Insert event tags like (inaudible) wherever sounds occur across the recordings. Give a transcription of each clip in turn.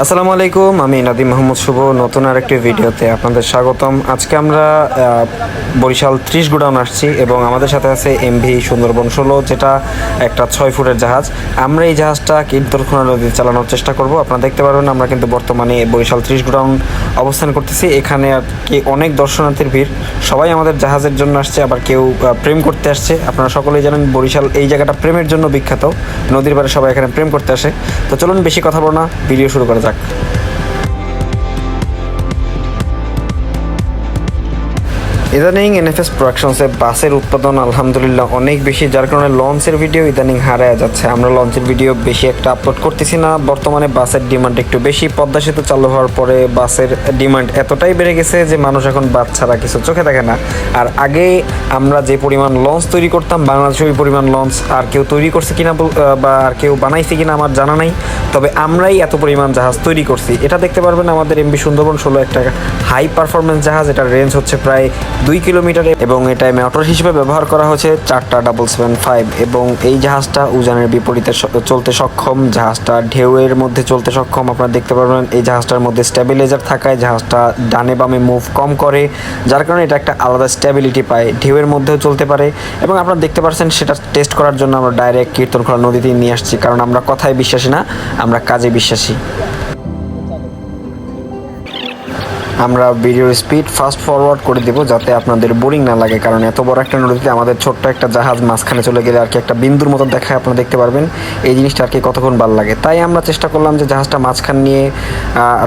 আসসালামু আলাইকুম, আমি নাদিম মোহাম্মদ শুভ। নতুন আরেকটি ভিডিওতে আপনাদের স্বাগতম। আজকে আমরা বরিশাল ত্রিশ গোডাউন আসছি এবং আমাদের সাথে আছে এমভি সুন্দরবন ষোলো, যেটা একটা ছয় ফুটের জাহাজ। আমরা এই জাহাজটা কীর্তনখোনা নদীতে চালানোর চেষ্টা করব। আপনারা দেখতে পারবেন, আমরা কিন্তু বর্তমানে বরিশাল ত্রিশ গোডাউন অবস্থান করতেছি। এখানে আর কি অনেক দর্শনার্থীর ভিড়। সবাই আমাদের জাহাজের জন্য আসছে, আবার কেউ প্রেম করতে আসছে। আপনারা সকলেই জানেন, বরিশাল এই জায়গাটা প্রেমের জন্য বিখ্যাত। নদীর পাড়ে সবাই এখানে প্রেম করতে আসে। তো চলুন, বেশি কথা বলো না। ভিডিও শুরু করা যাক। ইদানিং এনএফএস প্রোডাকশনসে বাসের উৎপাদন আলহামদুলিল্লাহ অনেক বেশি, যার কারণে লঞ্চের ভিডিও ইদানিং হারায় যাচ্ছে। আমরা লঞ্চের ভিডিও বেশি একটা আপলোড করতেছি না। বর্তমানে বাসের ডিমান্ড একটু বেশি। পদ্মা সেতু চালু হওয়ার পরে বাসের ডিমান্ড এতটাই বেড়ে গেছে যে মানুষ এখন বাস ছাড়া কিছু চোখে দেখে না। আর আগে আমরা যে পরিমাণ লঞ্চ তৈরি করতাম বাংলাদেশে ওই পরিমাণ লঞ্চ আর কেউ তৈরি করছে কিনা বা আর কেউ বানাইছে কিনা আমার জানা নাই। তবে আমরাই এত পরিমাণ জাহাজ তৈরি করছি। এটা দেখতে পারবেন আমাদের এমবি সুন্দরবন ষোলো একটা হাই পারফরমেন্স জাহাজ। এটার রেঞ্জ হচ্ছে প্রায় দুই কিলোমিটার এবং এটায় মোটর হিসেবে ব্যবহার করা হয়েছে চারটা ডাবল সেভেন ফাইভ এবং এই জাহাজটা উজানের বিপরীতে চলতে সক্ষম, জাহাজটা ঢেউয়ের মধ্যে চলতে সক্ষম। আপনারা দেখতে পারবেন এই জাহাজটার মধ্যে স্টেবিলাইজার থাকায় জাহাজটা ডানে বামে মুভ কম করে, যার কারণে এটা একটা আলাদা স্টেবিলিটি পায়, ঢেউয়ের মধ্যেও চলতে পারে এবং আপনারা দেখতে পাচ্ছেন সেটা টেস্ট করার জন্য আমরা ডাইরেক্ট কীর্তনখোলা নদীতে নিয়ে আসছি, কারণ আমরা কথায় বিশ্বাসী না, আমরা কাজে বিশ্বাসী। আমরা ভিডিওর স্পিড ফাস্ট ফরওয়ার্ড করে দেবো যাতে আপনাদের বোরিং না লাগে। কারণ এত বড় একটা নদীতে আমাদের ছোট্ট একটা জাহাজ মাঝখানে চলে গেলে আর কি একটা বিন্দুর মতো দেখায় আপনারা দেখতে পারবেন। এই জিনিসটা আর কি কতক্ষণ ভালো লাগে। তাই আমরা চেষ্টা করলাম যে জাহাজটা মাঝখান নিয়ে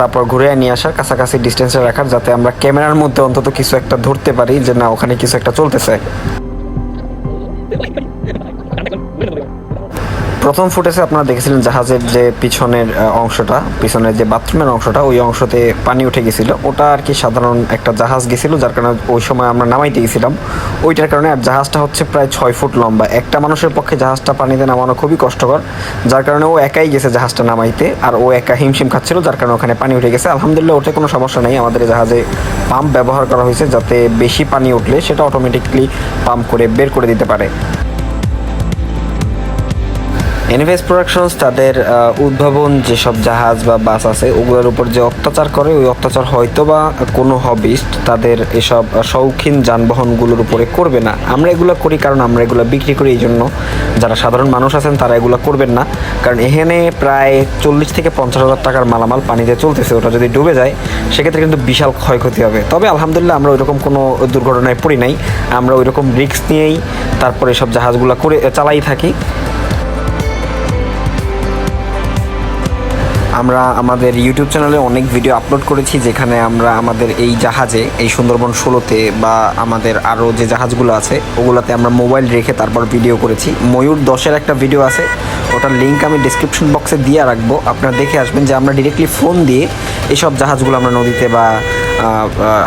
তারপর ঘুরে নিয়ে আসার, কাছাকাছি ডিস্টেন্সে রাখার, যাতে আমরা ক্যামেরার মধ্যে অন্তত কিছু একটা ধরতে পারি যে না, ওখানে কিছু একটা চলতেছে। (laughs) প্রথম ফুটেজে আপনারা দেখেছিলেন জাহাজের যে পিছনের অংশটা, পিছনের যে বাথরুমের অংশটা, ওই অংশতে পানি উঠে গেছিল। ওটা আর কি সাধারণ একটা জাহাজ গেছিল, যার কারণে ওই সময় আমরা নামাইতে গেছিলাম। ওইটার কারণে আর জাহাজটা হচ্ছে প্রায় ছয় ফুট লম্বা। একটা মানুষের পক্ষে জাহাজটা পানিতে নামানো খুবই কষ্টকর, যার কারণে ও একাই গেছে জাহাজটা নামাইতে, আর ও একা হিমশিম খাচ্ছিল, যার কারণে ওখানে পানি উঠে গেছে। আলহামদুলিল্লাহ ওতে কোনো সমস্যা নেই। আমাদের জাহাজে পাম্প ব্যবহার করা হয়েছে, যাতে বেশি পানি উঠলে সেটা অটোমেটিকলি পাম্প করে বের করে দিতে পারে। এনভিএস প্রোডাকশনস তাদের উদ্ভাবন যেসব জাহাজ বা বাস আছে, ওগুলোর উপর যে অত্যাচার করে, ওই অত্যাচার হয়তো বা কোনো হবিস্ট তাদের এসব শৌখিন যানবাহনগুলোর উপরে করবে না। আমরা এগুলো করি কারণ আমরা এগুলো বিক্রি করি, এই জন্য যারা সাধারণ মানুষ আছেন, তারা এগুলো করবেন না। কারণ এখানে প্রায় চল্লিশ থেকে পঞ্চাশ হাজার টাকার মালামাল পানিতে চলতেছে, ওটা যদি ডুবে যায়, সেক্ষেত্রে কিন্তু বিশাল ক্ষয়ক্ষতি হবে। তবে আলহামদুলিল্লাহ আমরা ওইরকম কোনো দুর্ঘটনায় পড়ি নাই। আমরা ওইরকম রিস্ক নিয়েই তারপরে সব জাহাজগুলো করে, চালাই থাকি। আমরা আমাদের ইউটিউব চ্যানেলে অনেক ভিডিও আপলোড করেছি যেখানে আমরা আমাদের এই জাহাজে, এই সুন্দরবন ষোলোতে বা আমাদের আরও যে জাহাজগুলো আছে, ওগুলোতে আমরা মোবাইল রেখে তারপর ভিডিও করেছি। ময়ূর দশের একটা ভিডিও আছে, ওটার লিঙ্ক আমি ডিসক্রিপশন বক্সে দিয়ে রাখব। আপনারা দেখে আসবেন যে আমরা ডিরেক্টলি ফোন দিয়ে এসব জাহাজগুলো আমরা নদীতে বা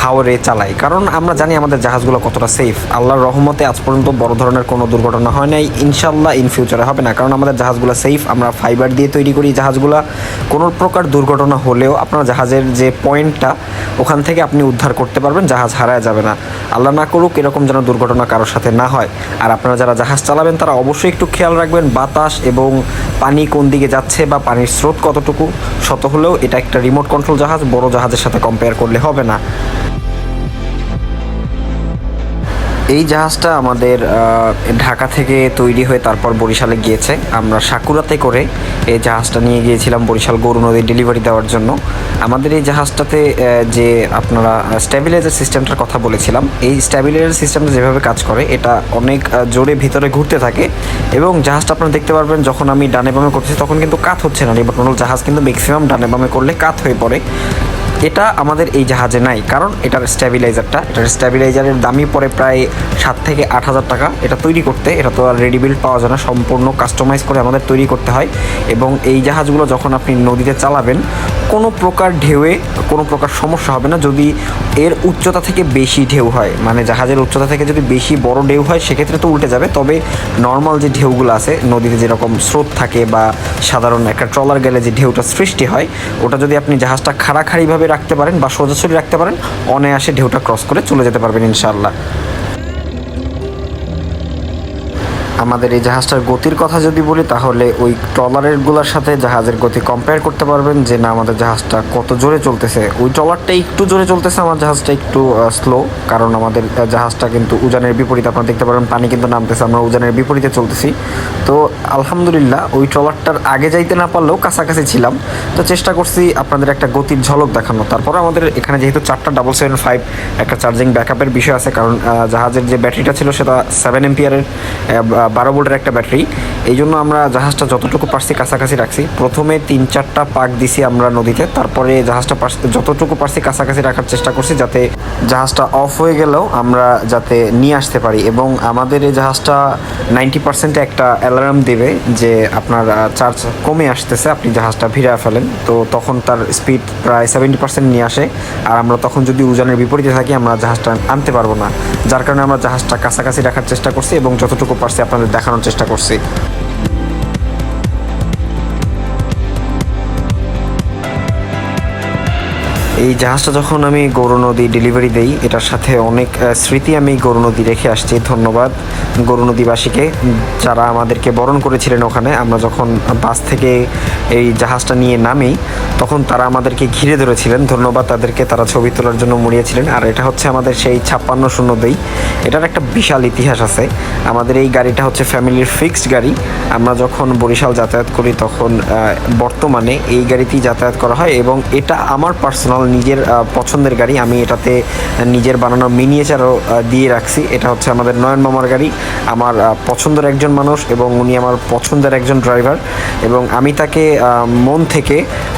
হাওরে চালাই। কারণ আমরা জানি আমাদের জাহাজগুলো কতটা সেফ আল্লাহর রহমতে আজ পর্যন্ত বড় ধরনের কোনো দুর্ঘটনা হয় নাই। ইনশাল্লাহ ইন ফিউচারে হবে না। কারণ আমাদের জাহাজগুলো সেফ আমরা ফাইবার দিয়ে তৈরি করি জাহাজগুলো। কোনো প্রকার দুর্ঘটনা হলেও আপনার জাহাজের যে পয়েন্টটা, ওখান থেকে আপনি উদ্ধার করতে পারবেন, জাহাজ হারায় যাবে না। আল্লাহ না করুক এরকম যেন দুর্ঘটনা কারোর সাথে না হয়। আর আপনারা যারা জাহাজ চালাবেন, তারা অবশ্যই একটু খেয়াল রাখবেন, বাতাস এবং পানি কোন দিকে যাচ্ছে বা পানির স্রোত কতটুকু। শত হলেও এটা একটা রিমোট কন্ট্রোল জাহাজ, বড় জাহাজের সাথে কম্পেয়ার করলে হবে। না। এই জাহাজটা আমাদের ঢাকা থেকে তৈরি হয়ে তারপর বরিশালে গিয়েছে। আমরা সাকুরাতে করে এই জাহাজটা নিয়ে গিয়েছিলাম বরিশাল গরু নদীর ডেলিভারি দেওয়ার জন্য। আমাদের এই জাহাজটাতে যে আপনারা স্ট্যাবিলাইজার সিস্টেমটার কথা বলেছিলাম, এই স্ট্যাবিলাইজার সিস্টেমটা যেভাবে কাজ করে, এটা অনেক জোরে ভিতরে ঘুরতে থাকে এবং জাহাজটা আপনারা দেখতে পারবেন, যখন আমি ডানে বামে করছি তখন কিন্তু কাত হচ্ছে না কন্ট্রোল জাহাজ কিন্তু ম্যাক্সিমাম ডানে বামে করলে কাত হয়ে পড়ে। এটা আমাদের এই জাহাজে নাই, কারণ এটার স্ট্যাবিলাইজারটা এটার স্ট্যাবিলাইজারের দামই পড়ে প্রায় সাত থেকে আট হাজার টাকা। এটা তৈরি করতে, এটা তো আর রেডি বিল্ড পাওয়া যায় না, সম্পূর্ণ কাস্টমাইজ করে আমাদের তৈরি করতে হয়। এবং এই জাহাজগুলো যখন আপনি নদীতে চালাবেন, কোনো প্রকার ঢেউয়ে, কোনো প্রকার সমস্যা হবে না। যদি এর উচ্চতা থেকে বেশি ঢেউ হয় মানে জাহাজের উচ্চতা থেকে যদি বেশি বড় ঢেউ হয়, সেক্ষেত্রে তো উল্টে যাবে। তবে নর্মাল যে ঢেউগুলো আছে, নদীতে যেরকম স্রোত থাকে বা সাধারণ একটা ট্রলার গেলে যে ঢেউটা সৃষ্টি হয়, ওটা যদি আপনি জাহাজটা খাড়াখাড়িভাবে রাখতে পারেন বা সোজাসুজি রাখতে পারেন। অনায়াসে ঢেউটা ক্রস করে চলে যেতে পারবেন ইনশাআল্লাহ। আমাদের এই জাহাজটার গতির কথা যদি বলি, তাহলে ওই ট্রলারেরগুলোর সাথে জাহাজের গতি কম্পেয়ার করতে পারবেন যে, না, আমাদের জাহাজটা কত জোরে চলতেছে। ওই ট্রলারটা একটু জোরে চলতেছে, আমার জাহাজটা একটু স্লো কারণ আমাদের জাহাজটা কিন্তু উজানের বিপরীতে আপনারা দেখতে পারেন পানি কিন্তু নামতেছে, আমরা উজানের বিপরীতে চলতেছি। তো, আলহামদুলিল্লাহ, ওই ট্রলারটার আগে যাইতে না পারলেও কাছাকাছি ছিলাম। তো চেষ্টা করছি আপনাদের একটা গতির ঝলক দেখানো। তারপরে আমাদের এখানে যেহেতু চারটা ডাবল সেভেন ফাইভ একটা চার্জিং ব্যাকআপের বিষয় আছে, কারণ জাহাজের যে ব্যাটারিটা ছিল, সেটা সেভেন এম্পিয়ারের বারো ভোল্টের একটা ব্যাটারি। এই জন্য আমরা জাহাজটা যতটুকু পারছি কাছাকাছি রাখছি। প্রথমে তিন চারটা পাক দিছি আমরা নদীতে, তারপরে জাহাজটা যতটুকু পারছি কাছাকাছি রাখার চেষ্টা করছি যাতে জাহাজটা অফ হয়ে গেলেও আমরা যাতে নিয়ে আসতে পারি এবং আমাদের এই জাহাজটা নাইনটি পার্সেন্টে একটা অ্যালার্ম দেবে যে আপনার চার্জ কমে আসতেছে, আপনি জাহাজটা ভিড়া ফেলেন। তো তখন তার স্পিড প্রায় সেভেন্টি পার্সেন্ট নিয়ে আসে। আর আমরা তখন যদি উজানের বিপরীতে থাকি, আমরা জাহাজটা আনতে পারব না। যার কারণে আমরা জাহাজটা কাছাকাছি রাখার চেষ্টা করছি এবং যতটুকু পারছি আপনাদের দেখানোর চেষ্টা করছি। এই জাহাজটা যখন আমি গৌর নদী ডেলিভারি দেই, এটার সাথে অনেক স্মৃতি আমি গৌর নদী রেখে আসছি। ধন্যবাদ গৌর নদীবাসীকে যারা আমাদেরকে বরণ করেছিলেন ওখানে। আমরা যখন বাস থেকে এই জাহাজটা নিয়ে নামি, তখন তারা আমাদেরকে ঘিরে ধরেছিলেন। ধন্যবাদ তাদেরকে, তারা ছবি তোলার জন্য মরিয়েছিলেন আর এটা হচ্ছে আমাদের সেই ছাপ্পান্ন শূন্য দুই। এটার একটা বিশাল ইতিহাস আছে। আমাদের এই গাড়িটা হচ্ছে ফ্যামিলির ফিক্সড গাড়ি। আমরা যখন বরিশাল যাতায়াত করি, তখন বর্তমানে এই গাড়িতেই যাতায়াত করা হয় এবং এটা আমার পার্সোনাল নিজের পছন্দের গাড়ি। আমি এটাতে নিজের বানানো মিনিয়েচারও দিয়ে রাখছি। এটা হচ্ছে আমাদের নয়ন মামার গাড়ি। আমার পছন্দের একজন মানুষ এবং উনি আমার পছন্দের একজন ড্রাইভার এবং আমি তাকে মন থেকে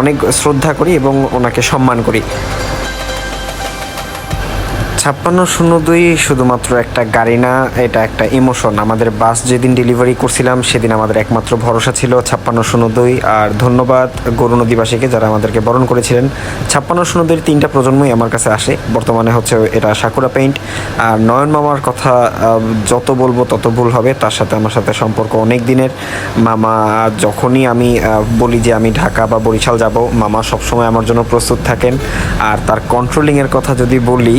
অনেক শ্রদ্ধা করি এবং ওনাকে সম্মান করি। ছাপ্পান্ন শূন্য দুই শুধুমাত্র একটা গাড়ি না, এটা একটা ইমোশন আমাদের বাস যেদিন ডেলিভারি করছিলাম, সেদিন আমাদের একমাত্র ভরসা ছিল ছাপ্পান্ন শূন্য দুই। আর ধন্যবাদ গরু নদীবাসীকে যারা আমাদেরকে বরণ করেছিলেন। ছাপ্পান্ন শূন্য দুইয়ের তিনটা প্রজন্মই আমার কাছে আসে। বর্তমানে হচ্ছে এটা সাকুরা পেইন্ট আর নয়ন মামার কথা যত বলব তত ভুল হবে। তার সাথে আমার সাথে সম্পর্ক অনেক দিনের। মামা, যখনই আমি বলি যে আমি ঢাকা বা বরিশাল যাব, মামা সবসময় আমার জন্য প্রস্তুত থাকেন। আর তার কন্ট্রোলিংয়ের কথা যদি বলি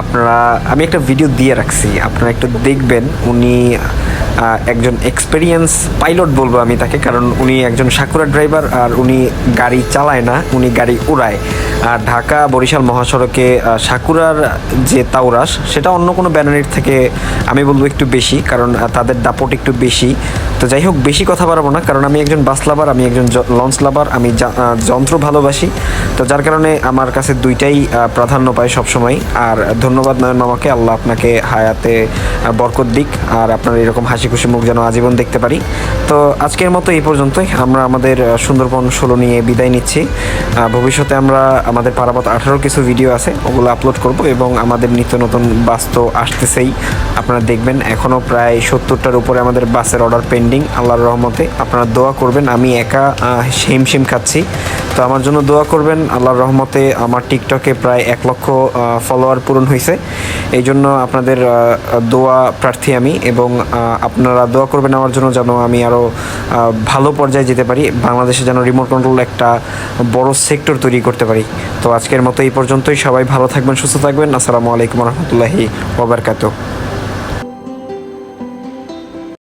আপনারা, আমি একটা ভিডিও দিয়ে রাখছি, আপনারা একটু দেখবেন, উনি একজন এক্সপিরিয়েন্স পাইলট বলব আমি তাকে, কারণ উনি একজন সাকুরা ড্রাইভার আর উনি গাড়ি চালায় না, উনি গাড়ি উড়ায়। আর ঢাকা বরিশাল মহাসড়কে সাকুরার যে তাওরাস সেটা অন্য কোনো ব্যানারের থেকে আমি বলব একটু বেশি, কারণ তাদের দাপট একটু বেশি। তো যাই হোক, বেশি কথা বাড়াবো না, কারণ আমি একজন বাস লাভার আমি একজন লঞ্চ লাভার আমি যন্ত্র ভালোবাসি। তো যার কারণে আমার কাছে দুইটাই প্রাধান্য পায় সবসময়। আর ধন্যবাদ নয়ন মামাকে। আল্লাহ আপনাকে হায়াতে বরকত দিক, আর আপনার এরকম হাসি খুশি মুখ যেন আজীবন দেখতে পারি। তো আজকের মতো এই পর্যন্তই। আমরা আমাদের সুন্দরবন ষোলো নিয়ে বিদায় নিচ্ছি। ভবিষ্যতে আমরা আমাদের পারাপথ আঠারো কিছু ভিডিও আছে, ওগুলো আপলোড করব এবং আমাদের নিত্য নতুন বাস তো আসতেছেই। আপনারা দেখবেন এখনও প্রায় সত্তরটার উপরে আমাদের বাসের অর্ডার পেন্ডিং আল্লাহর রহমতে আপনারা দোয়া করবেন। আমি একা সেম খাচ্ছি। তো আমার জন্য দোয়া করবেন। আল্লাহর রহমতে আমার টিকটকে প্রায় এক লক্ষ ফলোয়ার পূরণ হয়েছে এই জন্য আপনাদের দোয়া প্রার্থী আমি এবং আপনারা দোয়া করবেন আমার জন্য যেন আমি আরও ভালো পর্যায়ে যেতে পারি, বাংলাদেশে যেন রিমোট কন্ট্রোল একটা বড় সেক্টর তৈরি করতে পারি। তো আজকের মতো এই পর্যন্তই। সবাই ভালো থাকবেন, সুস্থ থাকবেন। আসসালামু আলাইকুম রহমতুল্লাহি ওবরকাত